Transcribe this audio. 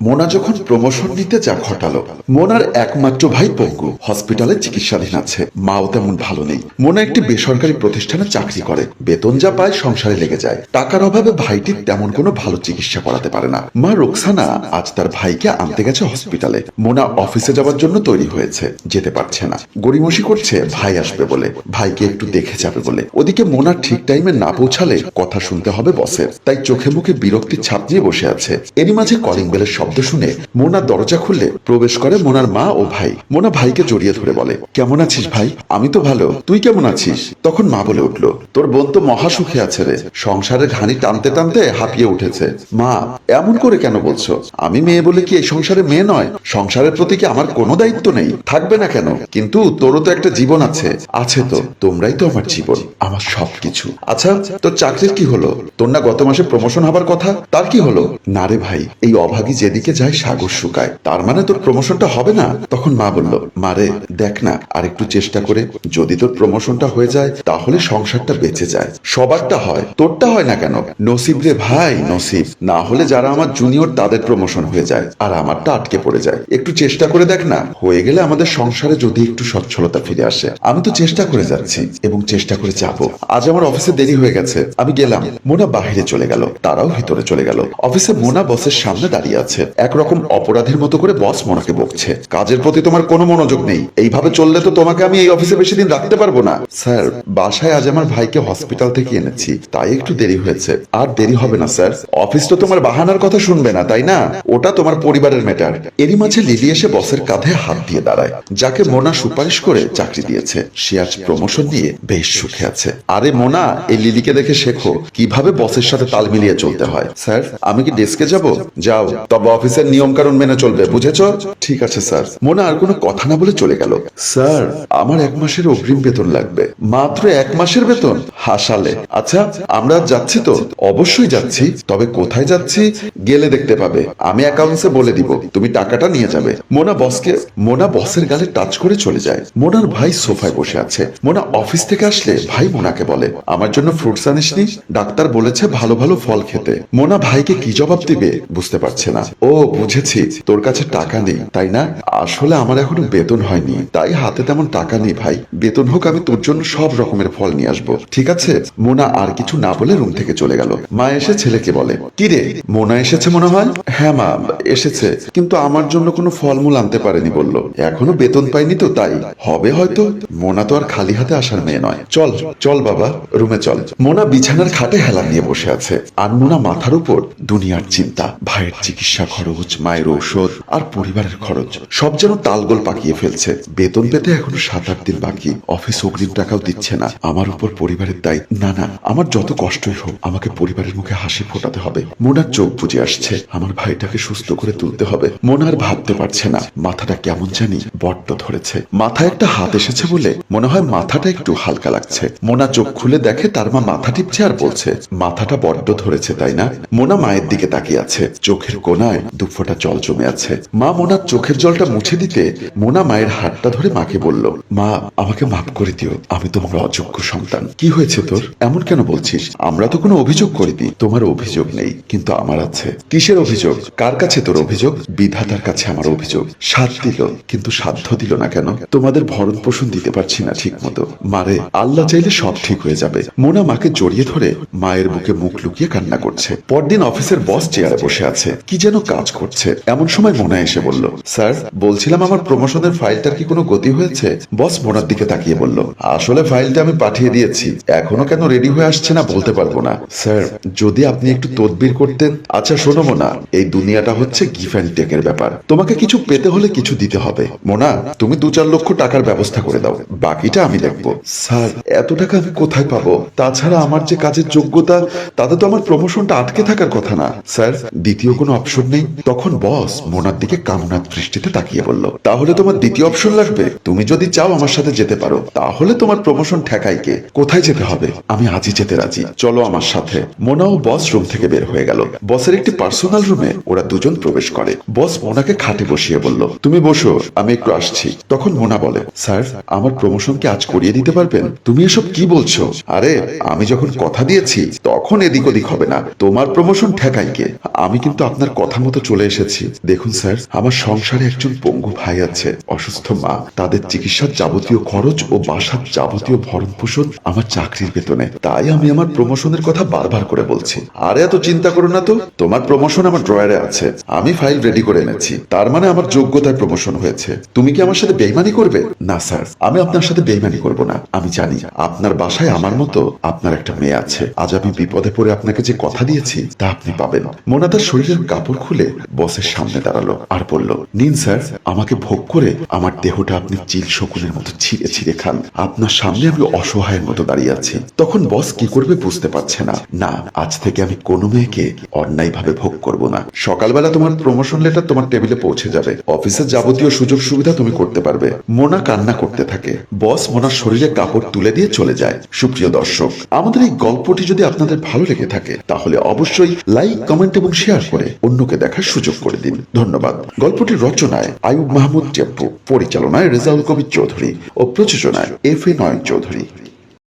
মোনা যখন প্রমোশন নিতে যা ঘটালো, মোনার একমাত্র ভাই পঙ্গু হসপিটালে চিকিৎসাধীন আছে। মাও তেমন ভালো নেই। মোনা একটি বেসরকারি প্রতিষ্ঠানে চাকরি করে। বেতন যা পায় সংসারে লেগে যায়। টাকার অভাবে ভাইটি তেমন কোনো ভালো চিকিৎসা করাতে পারে না। মা রোকসানা আজ তার ভাইকে আনতে গেছে হসপিটালে মোনা অফিসে যাওয়ার জন্য তৈরি হয়েছে। যেতে পারছে না। গড়িমসি করছে, ভাই আসবে বলে। ভাইকে একটু দেখে যাবে বলে। ওদিকে মোনা ঠিক টাইমে না পৌঁছালে কথা শুনতে হবে বসের তাই চোখে মুখে বিরক্তির ছাপ নিয়ে বসে আছে। এরই মাঝে কলিং বেলের শব্দ শুনে মোনা দরজা খুললে প্রবেশ করে মোনার মা ও ভাই। মোনা ভাইকে জড়িয়ে ধরে বলে, কেমন আছিস ভাই? আমি তো ভালো। তুই কেমন আছিস? তখন মা বলে উঠল, তোর বোন তো মহা সুখে আছে রে। সংসারের ঘানি টানতে টানতে হাঁপিয়ে উঠেছে। মা, এমন করে কেন বলছো? আমি মেয়ে বলে কি এই সংসারে মেয়ে নয়? সংসারের প্রতি কি আমার কোনো দায়িত্ব নেই? থাকবে না কেন? কিন্তু তোরও তো একটা জীবন আছে। আছে তো। তোমরাই তো আমার জীবন, আমার সবকিছু। আচ্ছা তোর চাকরির কি হলো? তোর না গত মাসে প্রমোশন হবার কথা? তার কি হলো? না রে ভাই, এই অভাগী যেদিকে যায় সাগর শুকায়। তার মানে তোর প্রমোশনটা হবে না? তখন মা বলল মারে দেখ না, আর একটু চেষ্টা করে। যদি তোর প্রমোশনটা হয়ে যায়, তাহলে সংসারটা বেঁচে যায়। সবারটা হয়, তোরটা হয় না কেন? নসিব রে ভাই, নসিব। না হলে যারা আমার জুনিয়র তাদের প্রমোশন হয়ে যায়, আর আমারটা আটকে পড়ে যায়। একটু চেষ্টা করে দেখ না। হয়ে গেলে আমাদের সংসারে যদি একটু সচ্ছলতা ফিরে আসে, আমি তো চেষ্টা করে যাচ্ছি, এবং চেষ্টা করে যাব। আজ আমার অফিসে দেরি হয়ে গেছে। আমি গেলাম। মোনা বাহিরে চলে গেল। তারাও ভিতরে চলে গেল। অফিসে মোনা বসের সামনে দাঁড়িয়ে আছে। একরকম অপরাধীর মতো করে বস মোনাকে বকছে। কাজের প্রতি তোমার কোনো মনোযোগ নেই। এইভাবে চললে তো তোমাকে আমি এই অফিসে বেশি দিন রাখতে পারব না। স্যার, বাসায় আজ আমার ভাইকে হসপিটাল থেকে এনেছি। তাই একটু দেরি হয়েছে। আর দেরি হবে না, স্যার। অফিস তো তোমার বাহানার কথা শুনবে না, তাই না? ওটা তোমার পরিবারের ম্যাটার এরই মাঝে লিলি এসে বসের কাঁধে হাত দিয়ে দাঁড়ায়, যাকে মোনা সুপারিশ করে চাকরি দিয়েছে। সে আজ প্রমোশন নিয়ে বেশ সুখে আছে। আরে মোনা, এই লিলিকে দেখে শেখো, কীভাবে বসের সাথে তাল মিলিয়ে চলতে হয়। স্যার, আমি কি ডেস্কে যাব? যাও। তবে অফিসের নিয়ম কানুন মেনে চলবে, বুঝেছ? ঠিক আছে, স্যার। মোনা আর কোনো কথা না বলে চলে গেল। স্যার, আমার এক মাসের অগ্রিম বেতন লাগবে। মাত্র এক মাসের বেতন? হাসালে। আচ্ছা আমরা যাচ্ছি তো? অবশ্যই যাচ্ছি। তবে কোথায় যাচ্ছি? গেলে দেখতে পাবে। আমি অ্যাকাউন্টসে বলে দিব। তুমি টাকাটা নিয়ে যাবে। মোনা বসকে, মোনা বসের গালে টাচ করে চলে যায়। মোনার ভাই সোফায় বসে আছে। মোনা অফিস থেকে আসলে ভাই মোনাকে বলে, আমার জন্য ফ্রুটস আনিসনি? ডাক্তার বলেছে ভালো ভালো ফল খেতে। মোনা ভাইকে কি জবাব দিবে বুঝতে পারছে না। বুঝেছি। তোর কাছে টাকা নেই, তাই না? আসলে আমার এখনও বেতন হয়নি। তাই হাতে তেমন টাকা নেই, ভাই। বেতন হোক, আমি তোর জন্য সব রকমের ফল নিয়ে আসব। ঠিক আছে? মোনা আর কিছু না বলে রুম থেকে চলে গেল। মা এসে ছেলেকে বলে, কি রে, মোনা এসেছে মনে হয়? হ্যাঁ মা, এসেছে। কিন্তু আমার জন্য কোনো ফলমূল আনতে পারেনি, বলল। এখনও বেতন পাইনি তো, তাই। হবে হয়তো? মোনা তো আর খালি হাতে আসার মেয়ে নয়। চল চল বাবা, রুমে চল। মোনা বিছানার খাটে হেলা নিয়ে বসে আছে। আর মোনা মাথার উপর দুনিয়ার চিন্তা। ভাইয়ের চিকিৎসা খরচ, মায়ের ঔষধ আর পরিবারের খরচ, সব যেন তালগোল পাকিয়ে ফেলছে। বেতন পেতে এখনও সাত আট দিন বাকি, অফিস অগ্রিম টাকাও দিচ্ছে না। আমার উপর পরিবারের দায়িত্ব, না না, আমার যত কষ্টই হোক, আমাকে পরিবারের মুখে হাসি ফোটাতে হবে। মোনার চোখ বুঝে আসছে, আমার ভাইটাকে সুস্থ করে তুলতে হবে। মোনার ভাবতে পারছে না, মাথাটা কেমন জানি বড্ড ধরেছে। মাথায় একটা হাত এসেছে বলে মনে হয় মাথাটা একটু হালকা লাগছে। মোনা চোখ খুলে দেখে তার মা মাথা টিপছে আর বলছে, মাথাটা বড্ড ধরেছে, তাই না? মোনা মায়ের দিকে তাকিয়ে আছে, চোখের কোনায় দুফোটা জল জমে আছে। মা মোনার চোখের জলটা মুছে দিতে মোনা মায়ের হাতটা ধরে মাকে বলল, মা, আমাকে মাফ করে দিও, আমি তোমার অযোগ্য সন্তান। কি হয়েছে তোর? এমন কেন বলছিস? আমরা তো কোনো অভিযোগ করিনি। তোমার অভিযোগ নেই, কিন্তু আমার আছে। কিসের অভিযোগ? কার কাছে তোর অভিযোগ? বিধাতার কাছে আমার অভিযোগ। সাথ দিল, কিন্তু সাধ্য দিল না কেন? তোমাদের ভরণ পোষণ দিতে পারছি না ঠিক মতো মারে আল্লাহ চাইলে সব ঠিক হয়ে যাবে। মোনা মাকে জড়িয়ে ধরে মায়ের বুকে মুখ লুকিয়ে কান্না করছে। পরদিন অফিসের বস চেয়ারে বসে আছে। কি যেন কাজ করছে। এমন সময় মোনা এসে বলল, স্যার, বলছিলাম আমার প্রমোশনের ফাইলটার কি কোনো গতি হয়েছে? বস মোনার দিকে তাকিয়ে বলল, আসলে ফাইলটা আমি পাঠিয়ে দিয়েছি। এখনও কেন রেডি হয়ে আসছে না বলতে পারব না। স্যার, যদি আপনি একটু তদবির করতেন আচ্ছা শোনো মোনা, এই দুনিয়াটা হচ্ছে গিফ অ্যান্ড টেকের ব্যাপার। তোমাকে কিছু পেতে হলে কিছু দিতে হবে। মোনা, তুমি দু চার লক্ষ টাকার ব্যবস্থা করে দাও। বাকিটা আমি দেখব। স্যার, এত টাকা আমি কোথায় পাবো? তাছাড়া আমার যে কাজের যোগ্যতা, তাতে তো আমার প্রমোশনটা আটকে থাকার কথা না। স্যার, দ্বিতীয় কোনো অপশন নেই? তখন বস মোনার দিকে কামনাথ দৃষ্টিতে তাকিয়ে বলল, তাহলে তোমার দ্বিতীয় অপশন লাগবে। তুমি যদি চাও আমার সাথে যেতে পারো, তাহলে তোমার প্রমোশন ঠেকাই কে। কোথায় যেতে হবে? আমি আজই যেতে রাজি। চলো আমার সাথে। মোনা ও বস রুম থেকে বের হয়ে গেল। বসের একটি পার্সোনাল রুমে ওরা দুজন প্রবেশ করে। বস মোনাকে খাটে বসিয়ে বলল, তুমি বসো, আমি একটু আসছি। তখন মোনা বলে, স্যার, আমার প্রমোশন কি আজ করিয়ে দিতে পারবেন? তুমি এসব কি বলছো? আরে, আমি যখন কথা দিয়েছি, তখন এদিক ওদিক হবে না। তোমার প্রমোশন ঠেকাই কে? আমি কিন্তু আপনার কথা মতো চলে এসেছি। দেখুন স্যার, আমার সংসারে একজন পঙ্গু ভাই আছে, অসুস্থ মা। তাদের চিকিৎসার যাবতীয় খরচ ও বাসার যাবতীয় ভরণ পোষণ আমার চাকরির বেতনে। তাই আমি আমার প্রমোশনের কথা বারবার করে বলছি। আরে এত চিন্তা করো না তো। তোমার প্রমোশন আমার ড্রয়ারে আছে। আমি ফাইল রেডি করে এনেছি। তার মানে আমার যোগ্যতায় প্রমোশন হয়েছে। তুমি কি আমার সাথে বেইমানি করবে? না, স্যার। আমি আপনার সাথে বেইমানি করব না। আমি জানি আপনার বাসায় আমার মতো আপনার একটা মেয়ে আছে। আজ আমি বিপদে পড়ে আপনাকে যে কথা দিয়েছি, তা আপনি পাবেন। মোনা তার শরীরের কাপড় খুলে বসের সামনে দাঁড়াল আর বলল, নিন স্যার, আমাকে ভোগ করে আমার দেহটা আপনি চিল শকুনের মতো ছিঁড়ে ছিঁড়ে খান। আপনার সামনে আমি অসহায়ের মতো দাঁড়িয়ে আছি। তখন বস কি করবে বুঝতে পারছে না। না, আজ থেকে আমি কোনো মেয়েকে অন্যায়ভাবে ভোগ করব না। সকালবেলা তোমার প্রমোশন লেটার তোমার টেবিলে পৌঁছে যাবে। অফিসের যাবতীয় সুযোগ সুবিধা তুমি করতে পারবে। মোনা কান্না করতে থাকে। বস মোনার শরীরে কাপড় তুলে দিয়ে চলে যায়। সুপ্রিয় দর্শক, আমাদের এই গল্পটি যদি আপনাদের ভালো লেগে থাকে, তাহলে অবশ্যই লাইক কমেন্ট এবং শেয়ার করে অন্যকে দেখার সুযোগ করে দিন। ধন্যবাদ। গল্পটির রচনায় আয়ুব মাহমুদ টেম্পু, পরিচালনায় রেজাউল কবির চৌধুরী ও প্রযোজনায় এফ এ নয়ন চৌধুরী।